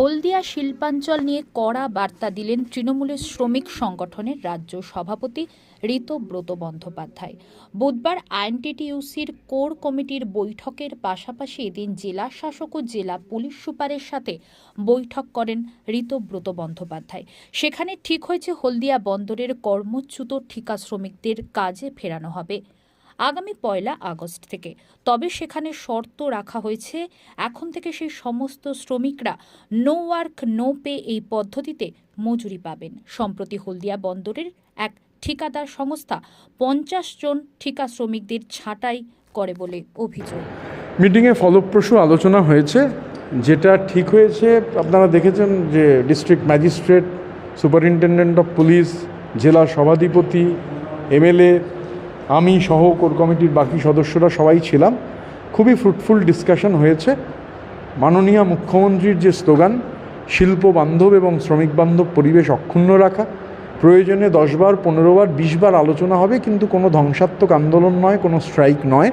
হলদিয়া শিল্পাঞ্চল নিয়ে কড়া বার্তা দিলেন তৃণমূলের শ্রমিক সংগঠনের রাজ্য সভাপতি ঋতব্রত বন্দ্যোপাধ্যায়। বুধবার আইনটিটিউসির কোর কমিটির বৈঠকের পাশাপাশি এদিন জেলা শাসক ও জেলা পুলিশ সুপারের সাথে বৈঠক করেন ঋতব্রত বন্দ্যোপাধ্যায়। সেখানে ঠিক হয়েছে হলদিয়া বন্দরের কর্মচ্যুত ঠিকা শ্রমিকদের কাজে ফেরানো হবে। আগামী পয়লা আগস্ট থেকে। তবে সেখানে শর্ত রাখা হয়েছে, এখন থেকে সেই সমস্ত শ্রমিকরা নো ওয়ার্ক, নো পে এই পদ্ধতিতে মজুরি পাবেন। সম্প্রতি হলদিয়া বন্দরের এক ঠিকাদার সংস্থা পঞ্চাশ জন ঠিকা শ্রমিকদের ছাঁটাই করে বলে অভিযোগ। মিটিংয়ে ফলপ্রসূ আলোচনা হয়েছে, যেটা ঠিক হয়েছে। আপনারা দেখেছেন যে district magistrate, superintendent of police, জেলা সভাধিপতি, এমএলএ আমি সহ কোর কমিটির বাকি সদস্যরা সবাই ছিলাম। খুবই ফ্রুটফুল ডিসকাশন হয়েছে। মাননীয় মুখ্যমন্ত্রীর যে স্লোগান, শিল্প বান্ধব এবং শ্রমিক বান্ধব পরিবেশ অক্ষুণ্ণ রাখা, প্রয়োজনে দশবার পনেরোবার বিশবার আলোচনা হবে, কিন্তু কোনো ধ্বংসাত্মক আন্দোলন নয়, কোনো স্ট্রাইক নয়।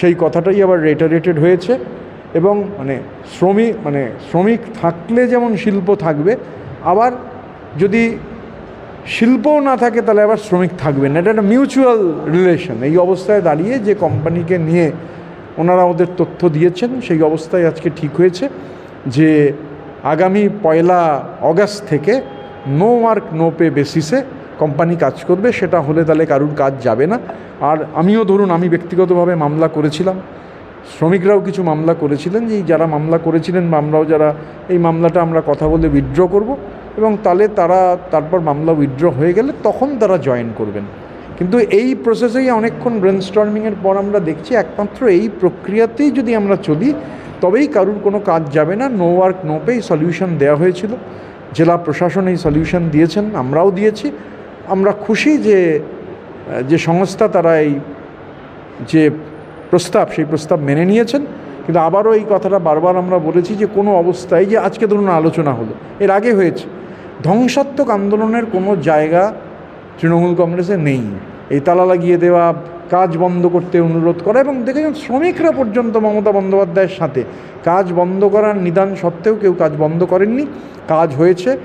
সেই কথাটাই আবার রেটারেটেড হয়েছে এবং মানে শ্রমিক মানে শ্রমিক থাকলে যেমন শিল্প থাকবে, আবার যদি শিল্পও না থাকে, তাহলে আবার শ্রমিক থাকবে না। এটা একটা মিউচুয়াল রিলেশন এই অবস্থায় দাঁড়িয়ে যে কোম্পানিকে নিয়ে ওনারা ওদের তথ্য দিয়েছেন, সেই অবস্থায় আজকে ঠিক হয়েছে যে আগামী পয়লা অগাস্ট থেকে নো ওয়ার্ক নো পে বেসিসে কোম্পানি কাজ করবে। সেটা হলে তাহলে কারুর কাজ যাবে না। আর আমিও ধরুন, আমি ব্যক্তিগতভাবে মামলা করেছিলাম। শ্রমিকরাও কিছু মামলা করেছিলেন। যে যারা মামলা করেছিলেন বা আমরাও যারা, এই মামলাটা আমরা কথা বলে উইথড্র করব। এবং তাহলে তারা তারপর মামলা উইথড্র হয়ে গেলে তখন তারা জয়েন করবেন। কিন্তু এই প্রসেসেই অনেকক্ষণ ব্রেন স্টর্মিংয়ের পর আমরা দেখছি একমাত্র এই প্রক্রিয়াতেই যদি আমরা চলি, তবেই কারুর কোনো কাজ যাবে না। No work no pay solution দেওয়া হয়েছিল। জেলা প্রশাসন এই সলিউশন দিয়েছেন, আমরাও দিয়েছি। আমরা খুশি যে যে সংস্থা তারা এই যে প্রস্তাব, সেই প্রস্তাব মেনে নিয়েছেন। কিন্তু আবারও এই কথাটা বারবার আমরা বলেছি যে কোনো অবস্থায় যে আজকে ধরুন আলোচনা হলো, এর আগে হয়েছে। ধ্বংসাত্মক আন্দোলনের কোনো জায়গা তৃণমূল কংগ্রেসে নেই। এই তালা লাগিয়ে দেওয়া, কাজ বন্ধ করতে অনুরোধ করা এবং দেখেছেন শ্রমিকরা পর্যন্ত মমতা বন্দ্যোপাধ্যায়ের সাথে। কাজ বন্ধ করার নিদান সত্ত্বেও কেউ কাজ বন্ধ করেননি। কাজ হয়েছে,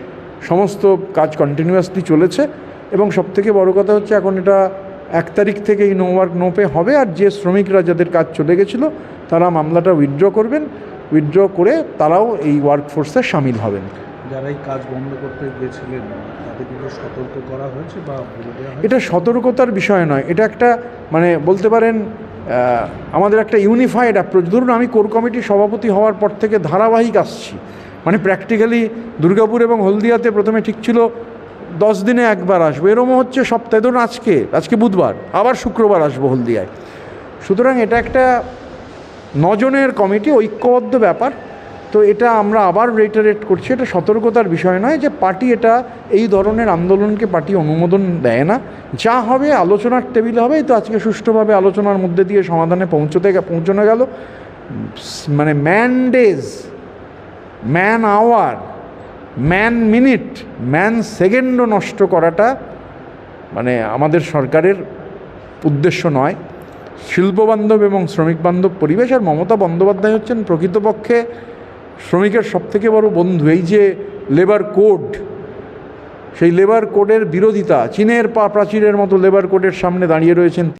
সমস্ত কাজ কন্টিনিউয়াসলি চলেছে এবং সবথেকে বড় কথা হচ্ছে এখন এটা এক তারিখ থেকে এই নো ওয়ার্ক নো পে হবে আর যে শ্রমিকরা যাদের কাজ চলে গেছিল, তারা মামলাটা উইথড্র করবেন। উইথড্র করে তারাও এই ওয়ার্কফোর্সে সামিল হবেন। যারা এই কাজ বন্ধ করতে গিয়েছিলেন তাদেরকে সতর্ক করা হয়েছে বা এটা সতর্কতার বিষয় নয়। এটা একটা মানে বলতে পারেন আমাদের একটা ইউনিফাইড অ্যাপ্রোচ ধরুন আমি কোর কমিটির সভাপতি হওয়ার পর থেকে ধারাবাহিক আসছি। মানে প্র্যাকটিক্যালি দুর্গাপুর এবং হলদিয়াতে প্রথমে ঠিক ছিল দশ দিনে একবার আসব। এরমও হচ্ছে সপ্তাহে। ধরুন আজকে আজকে বুধবার, আবার শুক্রবার আসব হলদিয়ায়। সুতরাং এটা একটা নজনের কমিটি ঐক্যবদ্ধ ব্যাপার। তো এটা আমরা আবার রেটারেট করছি, এটা সতর্কতার বিষয় নয় যে পার্টি এটা এই ধরনের আন্দোলনকে পার্টি অনুমোদন দেয় না। যা হবে আলোচনার টেবিল হবে তো আজকে সুষ্ঠুভাবে আলোচনার মধ্যে দিয়ে সমাধানে পৌঁছতে পৌঁছানো গেল। মানে man days man hour man minute man সেকেন্ডও নষ্ট করাটা মানে আমাদের সরকারের উদ্দেশ্য নয়। শিল্পবান্ধব এবং শ্রমিক বান্ধব পরিবেশ আর মমতা বন্দ্যোপাধ্যায় হচ্ছেন প্রকৃতপক্ষে শ্রমিকের সবথেকে বড় বন্ধু, এই যে লেবার কোড সেই লেবার কোডের বিরোধিতা, চীনের পা প্রাচীরের মতো লেবার কোডের সামনে দাঁড়িয়ে রয়েছেন